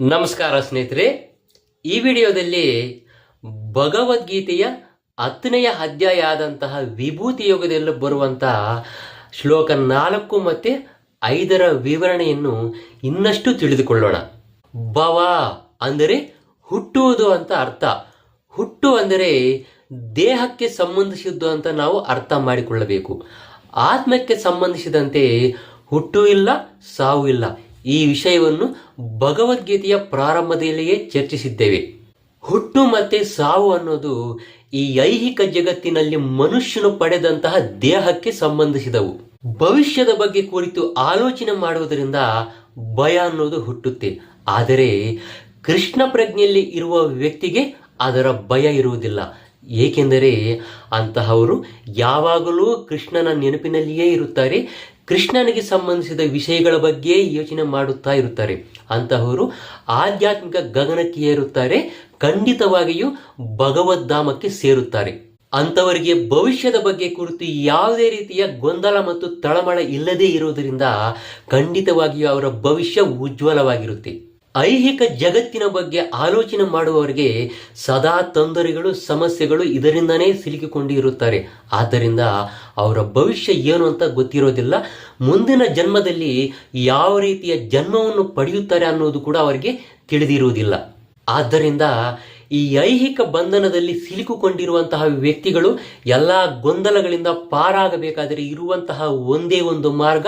ನಮಸ್ಕಾರ ಸ್ನೇಹಿತರೆ. ಈ ವಿಡಿಯೋದಲ್ಲಿ ಭಗವದ್ಗೀತೆಯ ಹತ್ತನೆಯ ಅಧ್ಯಾಯ ಆದಂತಹ ವಿಭೂತಿ ಯೋಗದಲ್ಲಿ ಬರುವಂತಹ ಶ್ಲೋಕ ನಾಲ್ಕು ಮತ್ತೆ ಐದರ ವಿವರಣೆಯನ್ನು ಇನ್ನಷ್ಟು ತಿಳಿದುಕೊಳ್ಳೋಣ. ಭವ ಅಂದರೆ ಹುಟ್ಟುವುದು ಅಂತ ಅರ್ಥ. ಹುಟ್ಟು ಅಂದರೆ ದೇಹಕ್ಕೆ ಸಂಬಂಧಿಸಿದ್ದು ಅಂತ ನಾವು ಅರ್ಥ ಮಾಡಿಕೊಳ್ಳಬೇಕು. ಆತ್ಮಕ್ಕೆ ಸಂಬಂಧಿಸಿದಂತೆ ಹುಟ್ಟು ಇಲ್ಲ, ಸಾವು ಇಲ್ಲ. ಈ ವಿಷಯವನ್ನು ಭಗವದ್ಗೀತೆಯ ಪ್ರಾರಂಭದಲ್ಲಿಯೇ ಚರ್ಚಿಸಿದ್ದೇವೆ. ಹುಟ್ಟು ಮತ್ತೆ ಸಾವು ಅನ್ನೋದು ಈ ಐಹಿಕ ಜಗತ್ತಿನಲ್ಲಿ ಮನುಷ್ಯನು ಪಡೆದಂತಹ ದೇಹಕ್ಕೆ ಸಂಬಂಧಿಸಿದವು. ಭವಿಷ್ಯದ ಬಗ್ಗೆ ಕುರಿತು ಆಲೋಚನೆ ಮಾಡುವುದರಿಂದ ಭಯ ಅನ್ನೋದು ಹುಟ್ಟುತ್ತೆ. ಆದರೆ ಕೃಷ್ಣ ಪ್ರಜ್ಞೆಯಲ್ಲಿ ಇರುವ ವ್ಯಕ್ತಿಗೆ ಅದರ ಭಯ ಇರುವುದಿಲ್ಲ. ಏಕೆಂದರೆ ಅಂತಹವರು ಯಾವಾಗಲೂ ಕೃಷ್ಣನ ನೆನಪಿನಲ್ಲಿಯೇ ಇರುತ್ತಾರೆ. ಕೃಷ್ಣನಿಗೆ ಸಂಬಂಧಿಸಿದ ವಿಷಯಗಳ ಬಗ್ಗೆ ಯೋಚನೆ ಮಾಡುತ್ತಾ ಇರುತ್ತಾರೆ. ಅಂತಹವರು ಆಧ್ಯಾತ್ಮಿಕ ಗಗನಕ್ಕೆ ಏರುತ್ತಾರೆ, ಖಂಡಿತವಾಗಿಯೂ ಭಗವದ್ಧಾಮಕ್ಕೆ ಸೇರುತ್ತಾರೆ. ಅಂತವರಿಗೆ ಭವಿಷ್ಯದ ಬಗ್ಗೆ ಕುರಿತು ಯಾವುದೇ ರೀತಿಯ ಗೊಂದಲ ಮತ್ತು ತಳಮಳ ಇಲ್ಲದೇ ಇರುವುದರಿಂದ ಖಂಡಿತವಾಗಿಯೂ ಅವರ ಭವಿಷ್ಯ ಉಜ್ವಲವಾಗಿರುತ್ತೆ. ಐಹಿಕ ಜಗತ್ತಿನ ಬಗ್ಗೆ ಆಲೋಚನೆ ಮಾಡುವವರಿಗೆ ಸದಾ ತೊಂದರೆಗಳು, ಸಮಸ್ಯೆಗಳು ಇದರಿಂದನೇ ಸಿಲುಕಿಕೊಂಡಿರುತ್ತಾರೆ. ಆದ್ದರಿಂದ ಅವರ ಭವಿಷ್ಯ ಏನು ಅಂತ ಗೊತ್ತಿರೋದಿಲ್ಲ. ಮುಂದಿನ ಜನ್ಮದಲ್ಲಿ ಯಾವ ರೀತಿಯ ಜನ್ಮವನ್ನು ಪಡೆಯುತ್ತಾರೆ ಅನ್ನೋದು ಕೂಡ ಅವರಿಗೆ ತಿಳಿದಿರುವುದಿಲ್ಲ. ಆದ್ದರಿಂದ ಈ ಐಹಿಕ ಬಂಧನದಲ್ಲಿ ಸಿಲುಕಿಕೊಂಡಿರುವಂತಹ ವ್ಯಕ್ತಿಗಳು ಎಲ್ಲ ಗೊಂದಲಗಳಿಂದ ಪಾರಾಗಬೇಕಾದರೆ ಇರುವಂತಹ ಒಂದೇ ಒಂದು ಮಾರ್ಗ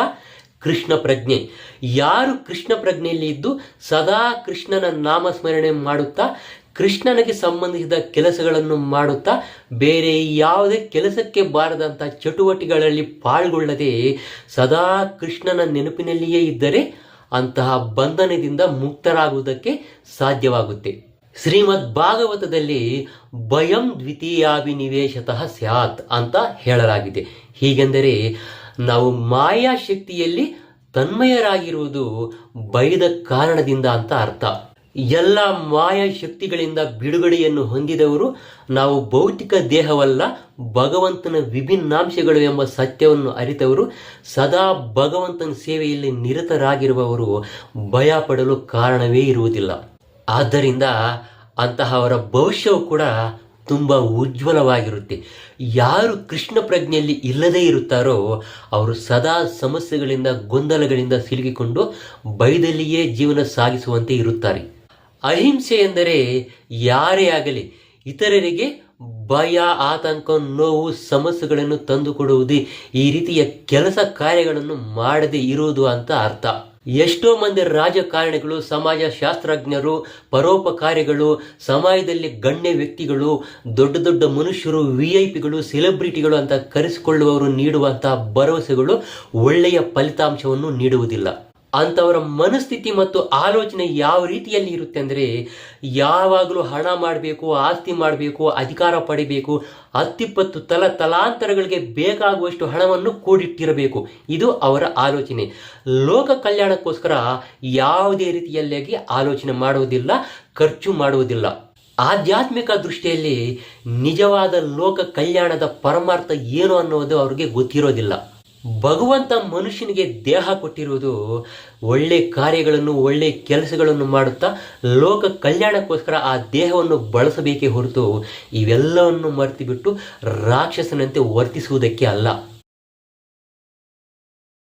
ಕೃಷ್ಣ ಪ್ರಜ್ಞೆ. ಯಾರು ಕೃಷ್ಣ ಪ್ರಜ್ಞೆಯಲ್ಲಿ ಇದ್ದು ಸದಾ ಕೃಷ್ಣನ ನಾಮಸ್ಮರಣೆ ಮಾಡುತ್ತಾ, ಕೃಷ್ಣನಿಗೆ ಸಂಬಂಧಿಸಿದ ಕೆಲಸಗಳನ್ನು ಮಾಡುತ್ತಾ, ಬೇರೆ ಯಾವುದೇ ಕೆಲಸಕ್ಕೆ ಬಾರದಂಥ ಚಟುವಟಿಕೆಗಳಲ್ಲಿ ಪಾಲ್ಗೊಳ್ಳದೆ ಸದಾ ಕೃಷ್ಣನ ನೆನಪಿನಲ್ಲಿಯೇ ಇದ್ದರೆ ಅಂತಹ ಬಂಧನದಿಂದ ಮುಕ್ತರಾಗುವುದಕ್ಕೆ ಸಾಧ್ಯವಾಗುತ್ತೆ. ಶ್ರೀಮದ್ ಭಾಗವತದಲ್ಲಿ ಭಯಂ ದ್ವಿತೀಯಾಭಿನಿವೇಶತಃ ಸ್ಯಾತ್ ಅಂತ ಹೇಳಲಾಗಿದೆ. ಹೀಗೆಂದರೆ ನಾವು ಮಾಯಾ ಶಕ್ತಿಯಲ್ಲಿ ತನ್ಮಯರಾಗಿರುವುದು ಭಯದ ಕಾರಣದಿಂದ ಅಂತ ಅರ್ಥ. ಎಲ್ಲ ಮಾಯಾ ಶಕ್ತಿಗಳಿಂದ ಬಿಡುಗಡೆಯನ್ನು ಹೊಂದಿದವರು ನಾವು ಭೌತಿಕ ದೇಹವಲ್ಲ, ಭಗವಂತನ ವಿಭಿನ್ನಾಂಶಗಳು ಎಂಬ ಸತ್ಯವನ್ನು ಅರಿತವರು, ಸದಾ ಭಗವಂತನ ಸೇವೆಯಲ್ಲಿ ನಿರತರಾಗಿರುವವರು ಭಯ ಪಡಲು ಕಾರಣವೇ ಇರುವುದಿಲ್ಲ. ಆದ್ದರಿಂದ ಅಂತಹವರ ಭವಿಷ್ಯವು ಕೂಡ ತುಂಬ ಉಜ್ವಲವಾಗಿರುತ್ತೆ. ಯಾರು ಕೃಷ್ಣ ಪ್ರಜ್ಞೆಯಲ್ಲಿ ಇಲ್ಲದೇ ಇರುತ್ತಾರೋ, ಅವರು ಸದಾ ಸಮಸ್ಯೆಗಳಿಂದ, ಗೊಂದಲಗಳಿಂದ ಸಿಲುಕಿಕೊಂಡು ಭಯದಲ್ಲಿಯೇ ಜೀವನ ಸಾಗಿಸುವಂತೆ ಇರುತ್ತಾರೆ. ಅಹಿಂಸೆ ಎಂದರೆ ಯಾರೇ ಆಗಲಿ, ಇತರರಿಗೆ ಭಯ, ಆತಂಕ, ನೋವು, ಸಮಸ್ಯೆಗಳನ್ನು ತಂದುಕೊಡುವುದೇ ಈ ರೀತಿಯ ಕೆಲಸ ಕಾರ್ಯಗಳನ್ನು ಮಾಡದೇ ಇರುವುದು ಅಂತ ಅರ್ಥ. ಎಷ್ಟೋ ಮಂದಿ ರಾಜಕಾರಣಿಗಳು ಸಮಾಜ ಶಾಸ್ತ್ರಜ್ಞರು ಪರೋಪಕಾರಿಗಳು, ಸಮಾಜದಲ್ಲಿ ಗಣ್ಯ ವ್ಯಕ್ತಿಗಳು, ದೊಡ್ಡ ದೊಡ್ಡ ಮನುಷ್ಯರು ವಿ ಐ ಪಿಗಳು ಸೆಲೆಬ್ರಿಟಿಗಳು ಅಂತ ಕರೆಸಿಕೊಳ್ಳುವವರು ನೀಡುವಂತಹ ಭರವಸೆಗಳು ಒಳ್ಳೆಯ ಫಲಿತಾಂಶವನ್ನು ನೀಡುವುದಿಲ್ಲ. ಅಂಥವರ ಮನಸ್ಥಿತಿ ಮತ್ತು ಆಲೋಚನೆ ಯಾವ ರೀತಿಯಲ್ಲಿ ಇರುತ್ತೆ ಅಂದರೆ, ಯಾವಾಗಲೂ ಹಣ ಮಾಡಬೇಕು, ಆಸ್ತಿ ಮಾಡಬೇಕು, ಅಧಿಕಾರ ಪಡಿಬೇಕು, ಹತ್ತಿಪ್ಪತ್ತು ತಲ ತಲಾಂತರಗಳಿಗೆ ಬೇಕಾಗುವಷ್ಟು ಹಣವನ್ನು ಕೂಡಿಟ್ಟಿರಬೇಕು. ಇದು ಅವರ ಆಲೋಚನೆ. ಲೋಕ ಕಲ್ಯಾಣಕ್ಕೋಸ್ಕರ ಯಾವುದೇ ರೀತಿಯಲ್ಲಾಗಿ ಆಲೋಚನೆ ಮಾಡುವುದಿಲ್ಲ, ಖರ್ಚು ಮಾಡುವುದಿಲ್ಲ. ಆಧ್ಯಾತ್ಮಿಕ ದೃಷ್ಟಿಯಲ್ಲಿ ನಿಜವಾದ ಲೋಕ ಕಲ್ಯಾಣದ ಪರಮಾರ್ಥ ಏನು ಅನ್ನೋದು ಅವರಿಗೆ ಗೊತ್ತಿರೋದಿಲ್ಲ. ಭಗವಂತ ಮನುಷ್ಯನಿಗೆ ದೇಹ ಕೊಟ್ಟಿರುವುದು ಒಳ್ಳೆ ಕಾರ್ಯಗಳನ್ನು, ಒಳ್ಳೆ ಕೆಲಸಗಳನ್ನು ಮಾಡುತ್ತಾ ಲೋಕ ಕಲ್ಯಾಣಕ್ಕೋಸ್ಕರ ಆ ದೇಹವನ್ನು ಬಳಸಬೇಕೇ ಹೊರತು ಇವೆಲ್ಲವನ್ನು ಮರೆತು ಬಿಟ್ಟು ರಾಕ್ಷಸನಂತೆ ವರ್ತಿಸುವುದಕ್ಕೆ ಅಲ್ಲ.